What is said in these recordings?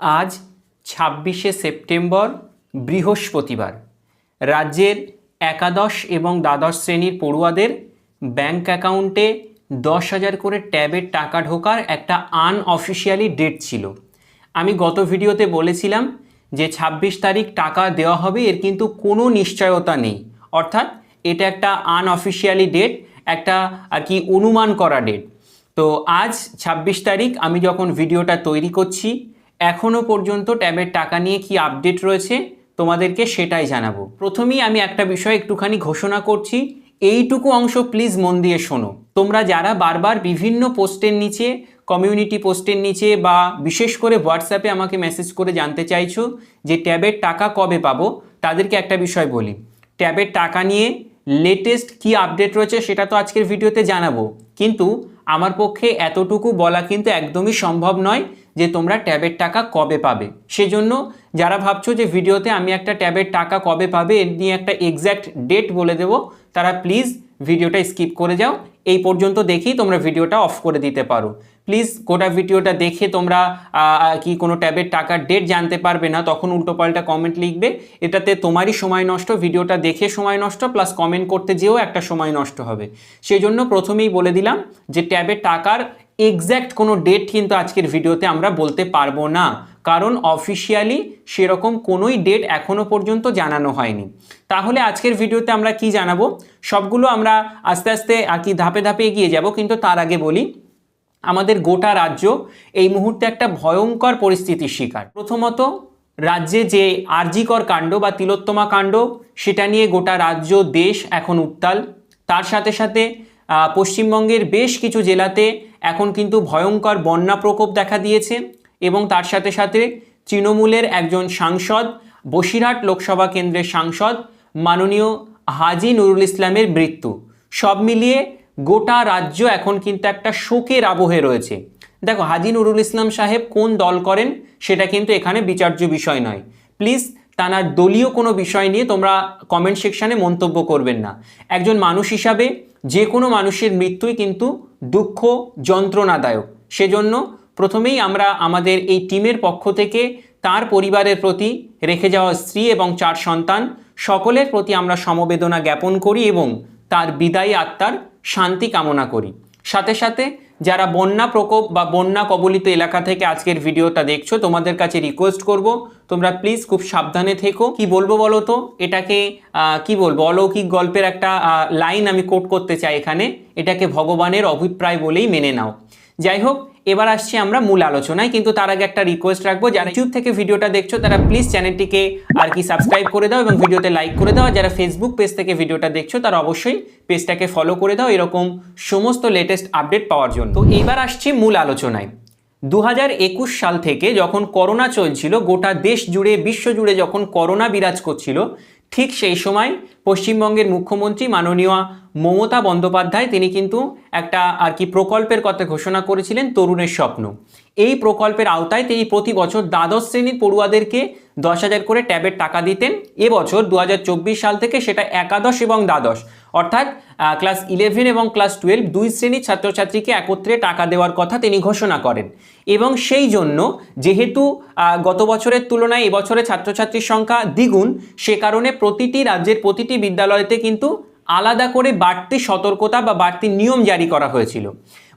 আজ ছাব্বিশে সেপ্টেম্বর, বৃহস্পতিবার। রাজ্যের একাদশ এবং দ্বাদশ শ্রেণির পড়ুয়াদের ব্যাংক অ্যাকাউন্টে দশ হাজার করে ট্যাবের টাকা ঢোকার একটা আনঅফিসিয়ালি ডেট ছিল। আমি গত ভিডিওতে বলেছিলাম যে ছাব্বিশ তারিখ টাকা দেওয়া হবে, এর কিন্তু কোনো নিশ্চয়তা নেই। অর্থাৎ এটা একটা আনঅফিসিয়ালি ডেট, একটা আর কি অনুমান করা ডেট। তো আজ ছাব্বিশ তারিখ আমি যখন ভিডিওটা তৈরি করছি এখনও পর্যন্ত ট্যাবের টাকা নিয়ে কি আপডেট রয়েছে? তোমাদেরকে সেটাই জানাব। প্রথমেই আমি একটা বিষয় একটুখানি ঘোষণা করছি। এইটুকু অংশ প্লিজ মন দিয়ে শোনো। তোমরা যারা বারবার বিভিন্ন পোস্টের নিচে, কমিউনিটি পোস্টের নিচে বা বিশেষ করে হোয়াটসঅ্যাপে আমাকে মেসেজ করে জানতে চাইছো যে ট্যাবের টাকা কবে পাবো, তাদেরকে একটা বিষয় বলি। ট্যাবের টাকা নিয়ে লেটেস্ট কি আপডেট রয়েছে সেটা তো আজকের ভিডিওতে জানাব। কিন্তু আমার পক্ষে এতটুকু বলা কিন্তু একদমই সম্ভব নয় যে তোমরা ট্যাবের টাকা কবে পাবে। সেজন্য যারা ভাবছ যে ভিডিওতে আমি একটা ট্যাবের টাকা কবে পাবে, এর নিয়ে একটা এক্স্যাক্ট ডেট বলে দেব, তারা প্লিজ ভিডিওটা স্কিপ করে যাও। এই পর্যন্ত দেখেই তোমরা ভিডিওটা অফ করে দিতে পারো। প্লিজ গোটা ভিডিওটা দেখে তোমরা কি কোনো ট্যাবের টাকার ডেট জানতে পারবে না, তখন উল্টোপাল্টা কমেন্ট লিখবে। এটাতে তোমারই সময় নষ্ট, ভিডিওটা দেখে সময় নষ্ট প্লাস কমেন্ট করতে যেও একটা সময় নষ্ট হবে। সেই জন্য প্রথমেই বলে দিলাম যে ট্যাবের টাকার এক্স্যাক্ট কোনো ডেট কিন্তু আজকের ভিডিওতে আমরা বলতে পারব না। কারণ অফিসিয়ালি সেরকম কোনোই ডেট এখনও পর্যন্ত জানানো হয়নি। তাহলে আজকের ভিডিওতে আমরা কি জানাব? সবগুলো আমরা আস্তে আস্তে আর কি ধাপে ধাপে এগিয়ে যাব, কিন্তু তার আগে বলি আমাদের গোটা রাজ্য এই মুহূর্তে একটা ভয়ঙ্কর পরিস্থিতির শিকার। প্রথমত, রাজ্যে যে আরজিকর কাণ্ড বা তিলোত্তমা কাণ্ড, সেটা নিয়ে গোটা রাজ্য, দেশ এখন উত্তাল। তার সাথে সাথে পশ্চিমবঙ্গের বেশ কিছু জেলাতে এখন কিন্তু ভয়ঙ্কর বন্যা প্রকোপ দেখা দিয়েছে এবং তার সাথে সাথে তৃণমূলের একজন সাংসদ, বসিরহাট লোকসভা কেন্দ্রের সাংসদ, মাননীয় হাজি নুরুল ইসলামের মৃত্যু। সব মিলিয়ে গোটা রাজ্য এখন কিন্তু একটা শোকের আবহে রয়েছে। দেখো, হাজি নুরুল ইসলাম সাহেব কোন দল করেন সেটা কিন্তু এখানে বিচার্য বিষয় নয়। প্লিজ তানার দলীয় কোনো বিষয় নিয়ে তোমরা কমেন্ট সেকশানে মন্তব্য করবেন না। একজন মানুষ হিসাবে যে কোনো মানুষের মৃত্যুই কিন্তু দুঃখ যন্ত্রণাদায়ক। সেজন্য প্রথমেই আমরা আমাদের এই টিমের পক্ষ থেকে তার পরিবারের প্রতি রেখে যাওয়া স্ত্রী এবং চার সন্তান, সকলের প্রতি আমরা সমবেদনা জ্ঞাপন করি এবং তার বিদায়ী আত্মার শান্তি কামনা করি। সাথে সাথে যারা বন্যা প্রকোপ বা বন্যা কবলিত এলাকা থেকে আজকের ভিডিওটা দেখছ, তোমাদের কাছে রিকোয়েস্ট করব, তোমরা প্লিজ খুব সাবধানে থেকো। কি বলব বলো তো? এটাকে কি বলব? অলৌকিক গল্পের একটা লাইন আমি কোট করতে চাই এখানে। এটাকে ভগবানের অভিপ্রায় বলেই মেনে নাও। যাই হোক এবার আসছি আমরা মূল আলোচনায়, কিন্তু তার আগে একটা রিকোয়েস্ট রাখব, যারা ইউটিউব থেকে ভিডিওটা দেখছ, তারা প্লিজ চ্যানেলটিকে আর কি সাবস্ক্রাইব করে দাও এবং ভিডিওতে লাইক করে দাও। যারা ফেসবুক পেজ থেকে ভিডিওটা দেখছ, তারা অবশ্যই পেজটাকে ফলো করে দাও এরকম সমস্ত লেটেস্ট আপডেট পাওয়ার জন্য। তো এইবার আসছি মূল আলোচনায়। দু হাজার একুশ সাল থেকে যখন করোনা চলছিল, গোটা দেশ জুড়ে, বিশ্ব জুড়ে যখন করোনা বিরাজ করছিল ঠিক সেই সময় পশ্চিমবঙ্গের মুখ্যমন্ত্রী মাননীয় মমতা বন্দ্যোপাধ্যায় তিনি কিন্তু একটা আর কি প্রকল্পের কথা ঘোষণা করেছিলেন, তরুণের স্বপ্ন। এই প্রকল্পের আওতায় তিনি প্রতি বছর দ্বাদশ শ্রেণির পড়ুয়াদেরকে দশ হাজার করে ট্যাবের টাকা দিতেন। এবছর দু হাজার চব্বিশ সাল থেকে সেটা একাদশ এবং দ্বাদশ। অর্থাৎ ক্লাস ইলেভেন এবং ক্লাস টুয়েলভ দুই শ্রেণির ছাত্রছাত্রীকে একত্রে টাকা দেওয়ার কথা তিনি ঘোষণা করেন। এবং সেই জন্য যেহেতু গত বছরের তুলনায় এবছরে ছাত্রছাত্রীর সংখ্যা দ্বিগুণ, সে কারণে প্রতিটি রাজ্যের প্রতিটি বিদ্যালয়তে কিন্তু আলাদা করে বাড়তি সতর্কতা বা বাড়তি নিয়ম জারি করা হয়েছিল।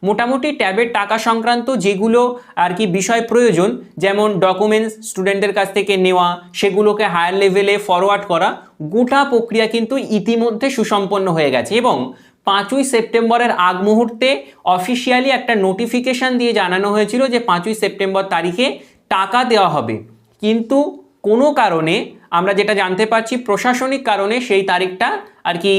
মোটামুটি ট্যাবের টাকা সংক্রান্ত যেগুলো আর কি বিষয় প্রয়োজন, যেমন ডকুমেন্টস স্টুডেন্টদের কাছ থেকে নেওয়া, সেগুলোকে হায়ার লেভেলে ফরওয়ার্ড করা, গোটা প্রক্রিয়া কিন্তু ইতিমধ্যে সুসম্পন্ন হয়ে গেছে এবং পাঁচই সেপ্টেম্বরের আগ মুহূর্তে অফিসিয়ালি একটা নোটিফিকেশন দিয়ে জানানো হয়েছিল যে পাঁচই সেপ্টেম্বর তারিখে টাকা দেওয়া হবে। কিন্তু কোনো কারণে, আমরা যেটা জানতে পারছি প্রশাসনিক কারণে সেই তারিখটা আর কি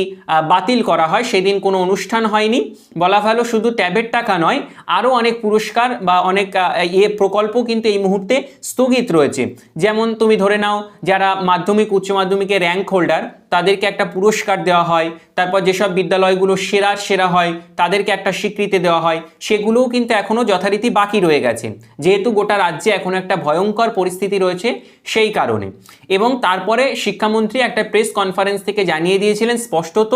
বাতিল করা হয়। সেদিন কোনো অনুষ্ঠান হয়নি। বলা ভালো শুধু ট্যাবের টাকা নয় আরও অনেক পুরস্কার বা অনেক আহ, ইয়ে প্রকল্প কিন্তু এই মুহূর্তে স্থগিত রয়েছে। যেমন তুমি ধরে নাও যারা মাধ্যমিক উচ্চ মাধ্যমিকে র্যাঙ্ক হোল্ডার তাদেরকে একটা পুরস্কার দেওয়া হয়। তারপর যেসব বিদ্যালয়গুলো সেরা সেরা হয় তাদেরকে একটা স্বীকৃতি দেওয়া হয়। সেগুলোও কিন্তু এখনও যথারীতি বাকি রয়ে গেছে। যেহেতু গোটা রাজ্যে এখন একটা ভয়ঙ্কর পরিস্থিতি রয়েছে সেই কারণে। এবং তারপরে শিক্ষামন্ত্রী একটা প্রেস কনফারেন্স থেকে জানিয়ে দিয়েছিলেন স্পষ্টত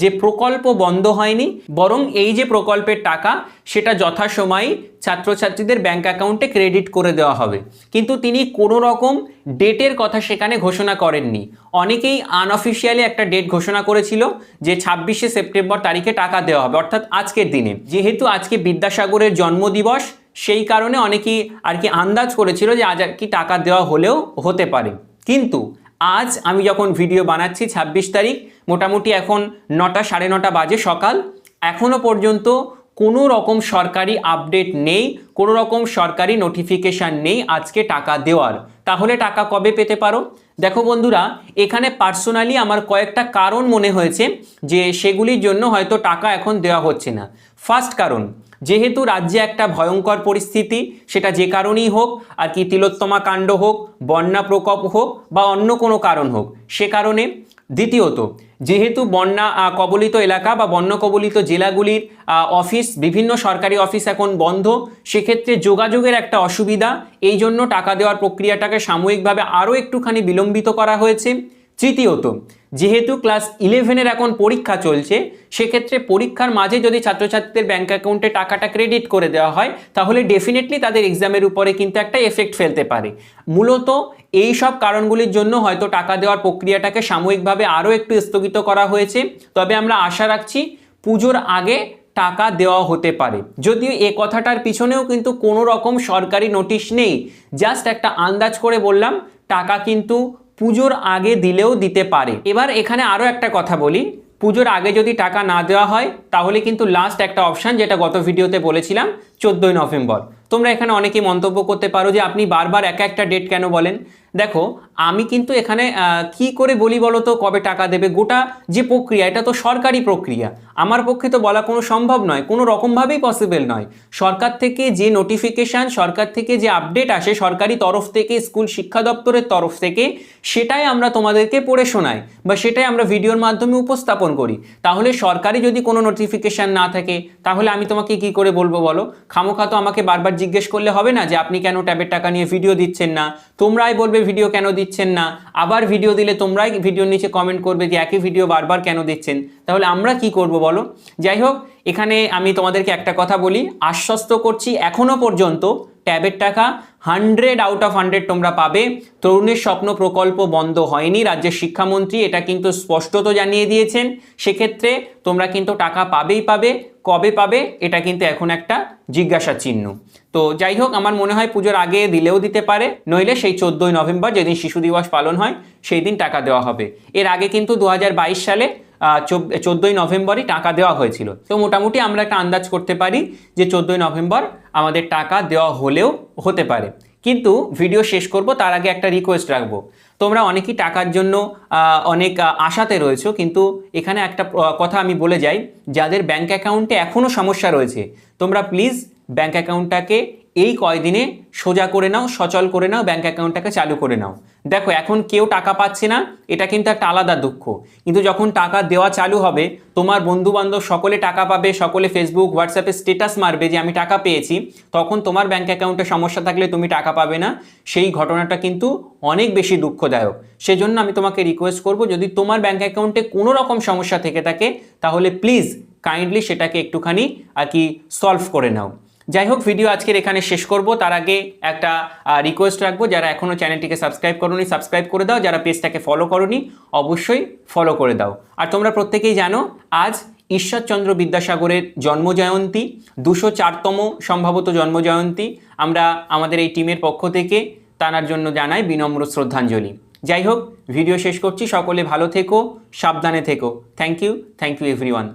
যে প্রকল্প বন্ধ হয়নি, বরং এই যে প্রকল্পের টাকা, সেটা যথাসময়ে ছাত্রছাত্রীদের ব্যাংক অ্যাকাউন্টে ক্রেডিট করে দেওয়া হবে। কিন্তু তিনি কোনো রকম ডেটের কথা সেখানে ঘোষণা করেননি। অনেকেই আনঅফিসিয়ালি একটা ডেট ঘোষণা করেছিল যে ছাব্বিশে সেপ্টেম্বর তারিখে টাকা দেওয়া হবে, অর্থাৎ আজকের দিনে। যেহেতু আজকে বিদ্যাসাগরের জন্মদিবস, সেই কারণে অনেকেই আর কি আন্দাজ করেছিল যে আজ আর কি টাকা দেওয়া হলেও হতে পারে। কিন্তু আজ আমি যখন ভিডিও বানাচ্ছি ছাব্বিশ তারিখ, মোটামুটি এখন নটা, সাড়ে নটা বাজে সকাল। এখনও পর্যন্ত কোনো রকম সরকারি আপডেট নেই, কোনো রকম সরকারি নোটিফিকেশান নেই আজকে টাকা দেওয়ার। তাহলে টাকা কবে পেতে পারো? দেখো বন্ধুরা, এখানে পার্সোনালি আমার কয়েকটা কারণ মনে হয়েছে যে সেগুলির জন্য হয়তো টাকা এখন দেওয়া হচ্ছে না। ফার্স্ট কারণ যেহেতু রাজ্যে একটা ভয়ঙ্কর পরিস্থিতি, সেটা যে কারণেই হোক, আর কি তিলোত্তমা কাণ্ড হোক, বন্যা প্রকোপ হোক, বা অন্য কোনো কারণ হোক, সে কারণে দ্বিতীয়ত, যেহেতু বন্যা কবলিত এলাকা বা বন্যা কবলিত জেলাগুলির অফিস, বিভিন্ন সরকারি অফিস এখন বন্ধ, সেক্ষেত্রে যোগাযোগের একটা অসুবিধা। এই জন্য টাকা দেওয়ার প্রক্রিয়াটাকে সাময়িকভাবে আরও একটুখানি বিলম্বিত করা হয়েছে। তৃতীয়ত, যেহেতু ক্লাস ইলেভেনের এখন পরীক্ষা চলছে, সেক্ষেত্রে পরীক্ষার মাঝে যদি ছাত্রছাত্রীদের ব্যাঙ্ক অ্যাকাউন্টে টাকাটা ক্রেডিট করে দেওয়া হয়, তাহলে ডেফিনেটলি তাদের এক্সামের উপরে কিন্তু একটা এফেক্ট ফেলতে পারে। মূলত এই সব কারণগুলির জন্য হয়তো টাকা দেওয়ার প্রক্রিয়াটাকে সাময়িকভাবে আরও একটু স্থগিত করা হয়েছে। তবে আমরা আশা রাখছি পুজোর আগে টাকা দেওয়া হতে পারে। যদিও এ কথাটার পিছনেও কিন্তু কোনো রকম সরকারি নোটিশ নেই। জাস্ট একটা আন্দাজ করে বললাম, টাকা কিন্তু পুজোর আগে দিলেও দিতে পারে। এবার এখানে আরও একটা কথা বলি। পুজোর আগে যদি টাকা না দেওয়া হয়, তাহলে কিন্তু লাস্ট একটা অপশান যেটা গত ভিডিওতে বলেছিলাম, চোদ্দোই নভেম্বর। তোমরা এখানে অনেকেই মন্তব্য করতে পারো যে আপনি বারবার এক একটা ডেট কেন বলেন? দেখো, আমি কিন্তু এখানে কি করে বলি বলো তো কবে টাকা দেবে, গোটা যে প্রক্রিয়া, এটা তো সরকারি প্রক্রিয়া। আমার পক্ষে তো বলা কোনো সম্ভব নয়, কোনো রকমভাবেই পসিবল নয়। সরকার থেকে যে নোটিফিকেশান সরকার থেকে যে আপডেট আসে, সরকারি তরফ থেকে, স্কুল শিক্ষা দপ্তরের তরফ থেকে, সেটাই আমরা তোমাদেরকে পড়ে শোনাই বা সেটাই আমরা ভিডিওর মাধ্যমে উপস্থাপন করি। তাহলে সরকারি যদি কোনো নোটিফিকেশান না থাকে, তাহলে আমি তোমাকে কি করে বলব বলো? খামোখা তো আমাকে বারবার জিজ্ঞেস করলে হবে না যে, আপনি কেন ট্যাবের টাকা নিয়ে ভিডিও দিচ্ছেন না? তোমরাই বলবে ভিডিও কেন দিচ্ছেন না? আবার ভিডিও দিলে তোমরাই ভিডিওর নিচে কমেন্ট করবে যে একই ভিডিও বারবার কেন দিচ্ছেন? তাহলে আমরা কি করব বলো? যাই হোক, এখানে আমি তোমাদেরকে একটা কথা বলি। আশ্বস্ত করছি এখনও পর্যন্ত ট্যাবের টাকা হান্ড্রেড আউট অফ হান্ড্রেড তোমরা পাবে। তরুণের স্বপ্ন প্রকল্প বন্ধ হয়নি। রাজ্যের শিক্ষামন্ত্রী এটা কিন্তু স্পষ্টত জানিয়ে দিয়েছেন। সেক্ষেত্রে তোমরা কিন্তু টাকা পাবেই পাবে, কবে পাবে, এটা কিন্তু এখন একটা জিজ্ঞাসা চিহ্ন। তো যাই হোক, আমার মনে হয় পুজোর আগে দিলেও দিতে পারে, নইলে সেই চোদ্দোই নভেম্বর যেদিন শিশু দিবস পালন হয়, সেই দিন টাকা দেওয়া হবে। এর আগে কিন্তু দু হাজার বাইশ সালে চোদ্দোই নভেম্বরই টাকা দেওয়া হয়েছিল। তো মোটামুটি আমরা একটা আন্দাজ করতে পারি যে চোদ্দোই নভেম্বর আমাদের টাকা দেওয়া হলেও হতে পারে। কিন্তু ভিডিও শেষ করব, তার আগে একটা রিকোয়েস্ট রাখব। তোমরা অনেকেই টাকার জন্য অনেক আশাতে রয়েছো, কিন্তু এখানে একটা কথা আমি বলে যাই। যাদের ব্যাঙ্ক অ্যাকাউন্টে এখনও সমস্যা রয়েছে, তোমরা প্লিজ ব্যাঙ্ক অ্যাকাউন্টটাকে এই কয়দিনে সোজা করে নাও, সচল করে নাও ব্যাঙ্ক অ্যাকাউন্টটাকে চালু করে নাও। দেখো, এখন কেউ টাকা পাচ্ছে না, এটা কিন্তু একটা আলাদা দুঃখ। কিন্তু যখন টাকা দেওয়া চালু হবে, তোমার বন্ধু বান্ধব সকলে টাকা পাবে, সকলে ফেসবুক হোয়াটসঅ্যাপে স্টেটাস মারবে যে আমি টাকা পেয়েছি, তখন তোমার ব্যাঙ্ক অ্যাকাউন্টে সমস্যা থাকলে তুমি টাকা পাবে না। সেই ঘটনাটা কিন্তু অনেক বেশি দুঃখদায়ক। সেজন্য আমি তোমাকে রিকোয়েস্ট করব, যদি তোমার ব্যাঙ্ক অ্যাকাউন্টে কোনো রকম সমস্যা থেকে থাকে, তাহলে প্লিজ কাইন্ডলি সেটাকে একটুখানি আর কি সলভ করে নাও। যাই হোক ভিডিও আজকের এখানে শেষ করব। তার আগে একটা রিকোয়েস্ট রাখব, যারা এখনও চ্যানেলটিকে সাবস্ক্রাইব করোনি সাবস্ক্রাইব করে দাও। যারা পেজটাকে ফলো করোনি, অবশ্যই ফলো করে দাও। আর তোমরা প্রত্যেকেই জানো, আজ ঈশ্বরচন্দ্র বিদ্যাসাগরের জন্মজয়ন্তী, দুশো চারতম সম্ভবত জন্মজয়ন্তী। আমরা আমাদের এই টিমের পক্ষ থেকে তানার জন্য জানাই বিনম্র শ্রদ্ধাঞ্জলি। যাই হোক ভিডিও শেষ করছি। সকলে ভালো থেকো, সাবধানে থেকো। Thank you thank you everyone